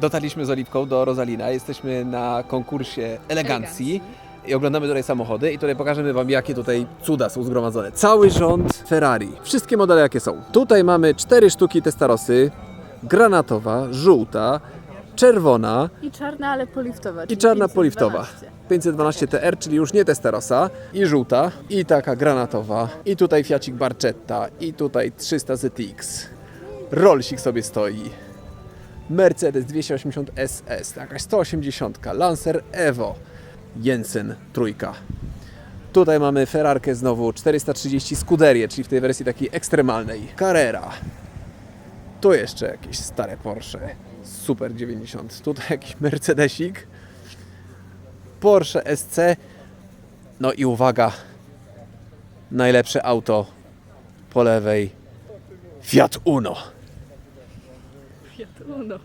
Dotarliśmy z Oliwką do Rosalina. Jesteśmy na konkursie elegancji. I oglądamy tutaj samochody i tutaj pokażemy Wam, jakie tutaj cuda są zgromadzone. Cały rząd Ferrari. Wszystkie modele, jakie są. Tutaj mamy cztery sztuki Testarosy. Granatowa, żółta, czerwona I czarna, ale poliftowa. i czyli czarna 512. poliftowa. 512 TR, czyli już nie Testarossa. I żółta, i taka granatowa. I tutaj Fiacik Barchetta, i tutaj 300 ZX. Rollsik sobie stoi. Mercedes 280 SS, jakaś 180, Lancer Evo, Jensen trójka. Tutaj mamy Ferrarkę znowu 430 Scuderię, czyli w tej wersji takiej ekstremalnej. Carrera. Tu jeszcze jakieś stare Porsche. Super 90. Tutaj jakiś Mercedesik. Porsche SC. No i uwaga. Najlepsze auto po lewej. Fiat Uno. todo mundo.